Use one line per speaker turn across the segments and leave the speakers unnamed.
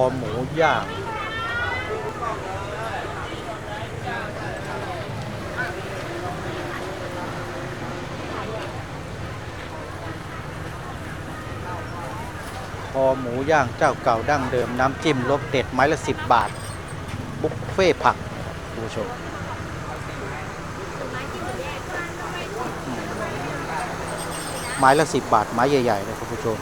อหมูย่างคอหมูย่างเจ้าเก่าดั้งเดิมน้ำจิ้มรสเด็ดไม้ละสิบบาท บุฟเฟ่ผักผู้ชมไม้ละสิบบาท ไม้ใหญ่ ๆ เลยคุณผู้ชม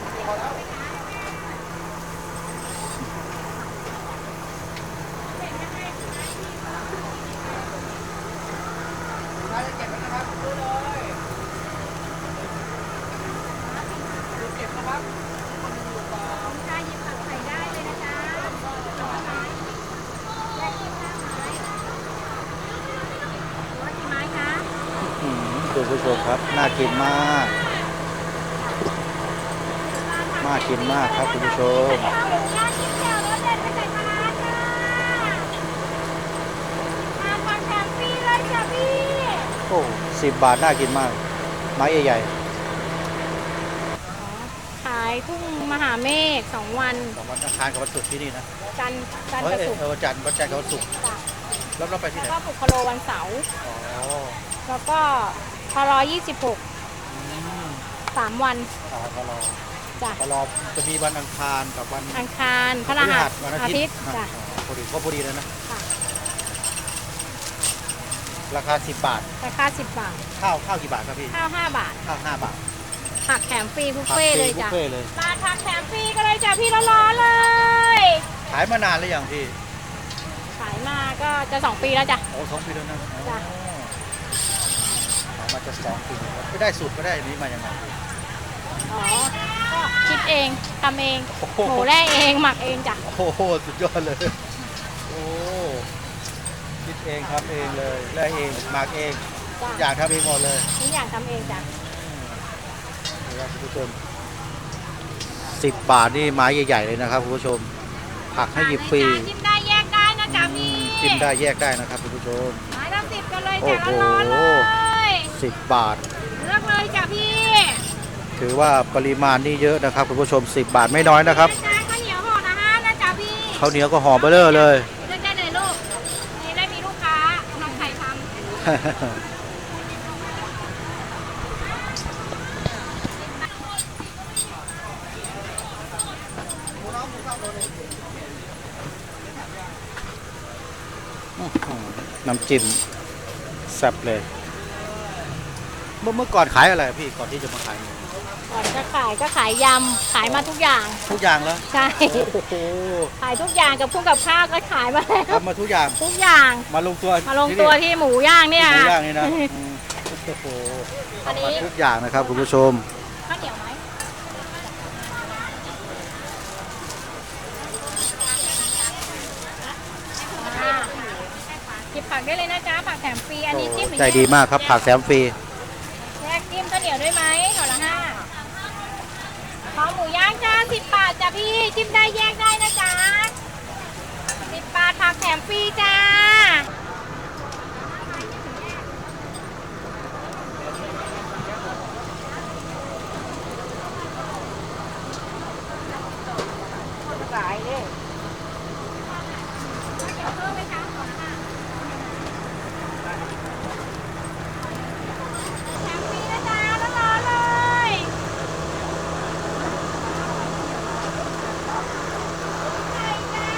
ค่ะหยิบผักใส่ได้เลยนะจ๊ะสองไม้แยกยี่ห้าไม้ว่ากี่ไม้คะ
อืมคุณ ผู้ชมครับ น่ากินมากน่ากินมากครับคุณผู้ชม
ข้าวหมูย่างจิ้มแจ่วรสเด็ดไม่ใส่ปลาร้าจ้าทานผักแถมฟรีเลยจ้ะพี่
โอ้สิบบาทน่ากินมาก ไม้ใหญ่
ขายทุ่งมหาเมฆสองวัน
ๆสองวันอังคารกับวันศุกร์ที่นี่นะ
จันทร์จันทร์
เฮ้
กั
ย
บศุกร์
เออวันจันทร์วันจันทร์กับวันศุกร์
จ้ะ
แล้วเราไปที่ไหน
ก็ปุกคโลวันเสาร์
อ๋อ
แล้วก็ พรอยี่สิบหก
อืม
สามวัน
อ่าตลอด
จ้ะ
ตลอดจะมีวันอังคารกับวัน
อังคารพฤหัส
วัน
อา
อาทิ
ทิ
ต
ต
ย์
ย์
อ่า
จ้ะ
พอดีก็พอดีเลยนะ
ค่ะ
ราคา 10 บาท
ราคาสิบบาท
ข้าวข้าวกี่บาทครับพี่
ข้าวห้าบาท
ข้าว 5 บาท
ผักแถมฟรีบุฟ
ผั
เฟ่ต์
ฟ
เล
รี
ย
บุฟ
จ้ะ
เฟ่ต์เลย
มาผักแถมฟรีก็เลยจ้ะพี่ร้อนๆเลย
ขายมานานหรือยังพี่
ขายมาก็จะสองปีแล้วจ้ะ
โอ้สองปีแล้วนะ
จ้ะ
ขาย มาจะสองปีแล้วไม่ได้สูตรก็ได้อันนี้มายังไงพี่
อ๋อก็คิดเองทำเอง
โอ้โห
หมูแร่เองหมักเองจ้ะ
โอ้โหสุดยอดเลย โอ้คิดเองทำเองเลยแล่เองหมักเอง
จ้ะ
อยากทำเองหมดเลย
ทุกอย่างทำเองจ้ะ
นี่ครับคุณผู้ชมสิบบาทนี่ไม้ใหญ่ๆเลยนะครับคุณผู้ชม ผักให้หยิบฟรี
จิ้มได้แยกได้นะจ๊ะพี่
จิ้มได้แยกได้นะครับคุณผู้ชม
ไม้ละสิบกันเลย
โอ้
จ้ะ
โห
ร้อนๆเลย
สิบบาท
เลือกเลยจ้ะพี่
ถือว่าปริมาณนี่เยอะนะครับคุณผู้ชม 10 บาทไม่น้อยนะครับ
จ้ะข้าวเหนียวห่อละห้านะจ๊ะพี่
ข้าวเหนียวก็ห่อเบลเลอร์เลย
เลือกได้เลยลูกนี่ได้มีลูกค้าทำไข่ทำ
น้ำจิ้มแซ่บเลย เมื่อเมื่อก่อนขายอะไรพี่ก่อนที่จะมาขายเนี่ย
ก่อนจะขายก็ขายยำขายมาทุกอย่าง
ทุกอย่างแล้ว
ใช่
โอ้โห
ขายทุกอย่างกับพุ่งกับข้าวก็ขายมาแล้ว
ทำมาทุกอย่าง
ทุกอย่าง
มาลงตัว
มาลงตัวที่หมูย่างเนี่ย
หมูย่างนี่นะอืมโอ้โห
อันนี้
ทำมาทุกอย่างนะครับคุณผู้ชม
ข้าวเหนียวไหมอ่าหยิบผักได้เลยนะจ๊ะผักแถมฟรีอันนี้จิ้มหรือ
ใจดีมากครับผักแถมฟรี
ยวด้วยไหมห่อละห้าขอหมูย่างจ้าสิบบาทจ้ะพี่จิ้มได้แยกได้นะจ๊ะสิบบาทผักแถมฟรีจ้า สายเลยเพิ่มไหมคะห่อละห้า แถมฟรีนะจ๊ะร้อนๆเลยไข่จ้า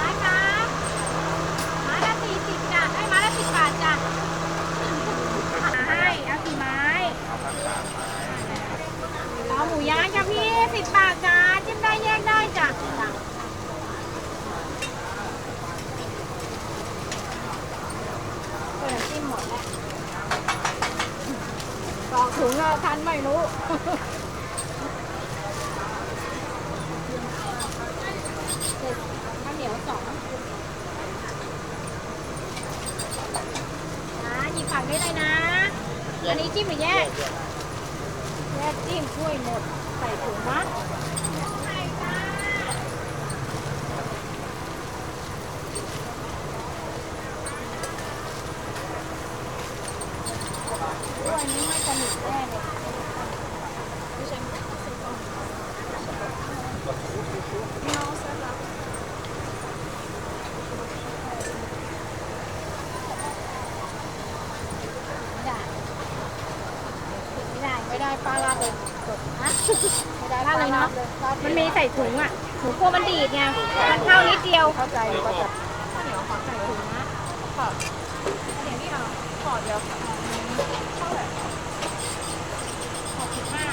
ร้านค้าไม้ละสี่สิบจ้ะให้ไม้ละสิบบาทจ้ะให้เอากี่ไม้เอาหมูย่างจ้ะพี่ สิบบาทจ้าจิ้มได้แยกได้จ้ะเปิดจิ้มหมดแล้วกอกถุงอะทันไม่รู้ข้าวเหนียวสองนะหยิบผักได้เลยนะ อันนี้จิ้มหรือแยกแยก จิ้มช่วยหมด ใส่ถุงมัดนิทแน่เลย
ได้ปลาลาดเลยจบนะไม่ได้ปลา
ลาดเลยเนอะ
ลาดเลย
มันมีใส่ถุงอะหนูกลัวมันดีดไง มันเข้านิดเดียว
เข้าใจอยู่ก็จะ
เดี๋ยวขอใส่ถุงนะขอเดี๋ยวนี่เหรอ
ขอเดียว
หกสิบห้า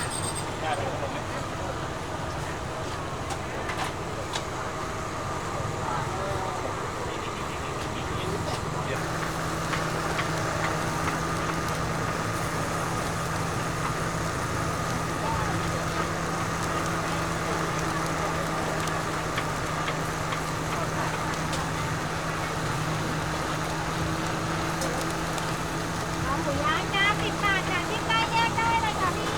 หอมหมูย่างจ้าสิบบาทจ้ะที่ใกล้แยกได้เลยค่ะพี่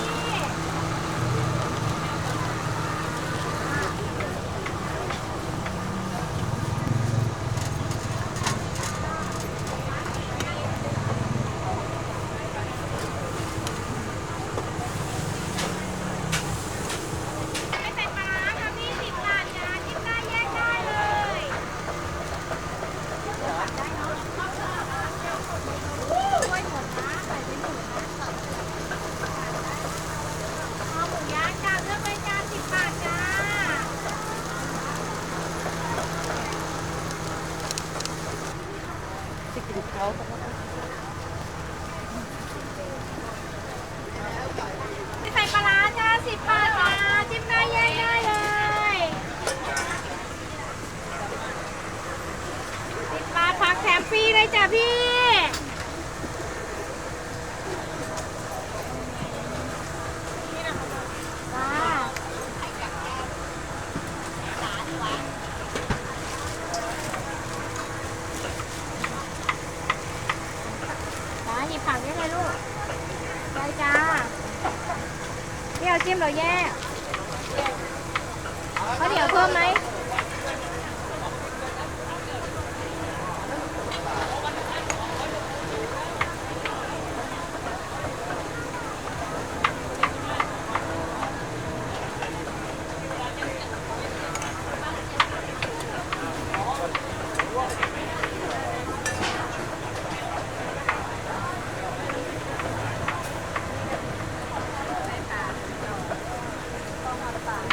ไม่ใส่ปลาร้าค่ะพี่สิบบาทจ้าที่ใกล้แยกได้เลย เอาหมูย่างจ้าเลือกเลยจ้าสิบบาทจ้า
ที่กิน เขา
ไม่ใส่ปลาร้าจ้าสิบบาทจ้าจิ้มได้แยกได้เลยสิบบาทผักแถมฟรีเลยจ้ะพี่ จ้าจ้าหยิบผักได้เลยลูกได้จ้าเดี๋ยว จิ้มเราแยกข้าวเหนียวเพิ่มไหม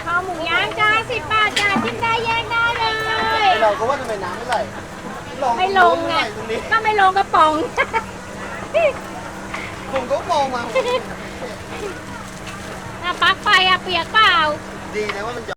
ข้าวหมูย่างจ้าสิบบาทจ้าจิ้มได้แยกได้เลย
เราก็ว่าทำไมน้ำไม่ไหล
ไม่ลงไง
ตรงนี้
ก็ไม่ลงกระป๋อง
ผมก็มองมา
อะปลั๊กไฟอะเปียกเปล่า
ดีนะว่ามัน